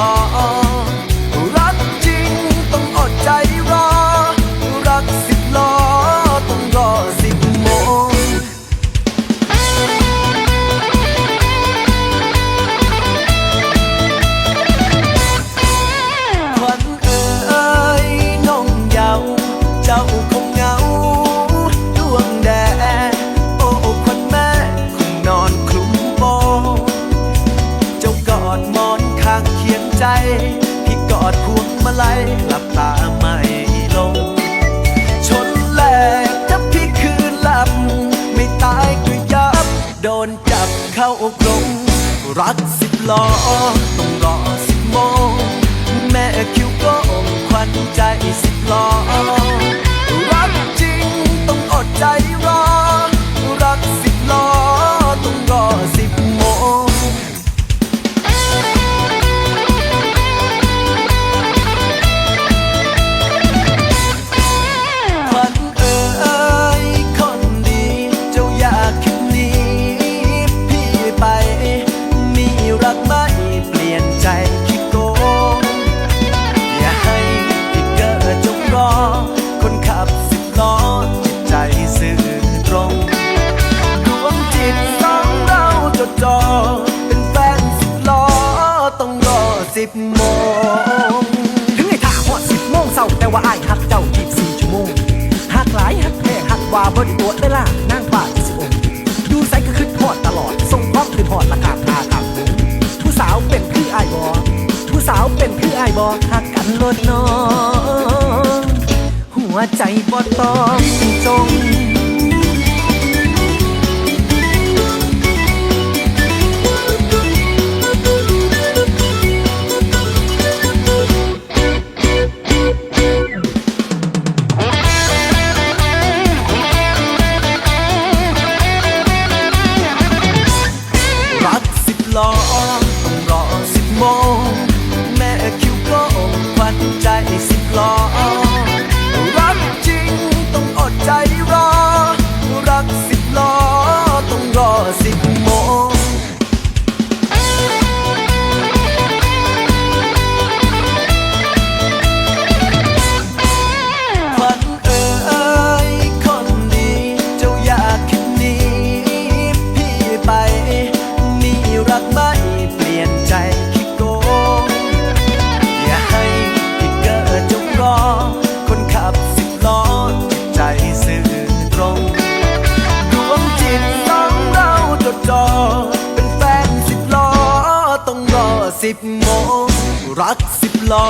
fall ไหลหลับตาไม่ลง ชนแหลกถ้าพี่คืนหลับไม่ตายก็ยับ โดนจับเข้ากรงรักสิบล้อต้องรอสิบโมง แม่คิวก็อควันใจสิบล้อ ต้องรอสิบโมง ถึงไอ้ท่าหอดสิบโมงเศร้าแต่ว่าอ้ายหักเจ้ายีบสี่ชั่วโมงหักหลายหักแพงหักว่าบริตัวได้ล่ะนางฟ้าที่สิองอยู่ใส่ก็ขึ้นหอดตลอดส่งพร้อมขึ้นหอดละกาพาคำผู้สาวเป็นพี่อ้ายบอผู้สาวเป็นพี่อ้ายบอหักกันลดน้อง หัวใจบ่ต้องจง สิบโมรักสิบล้อ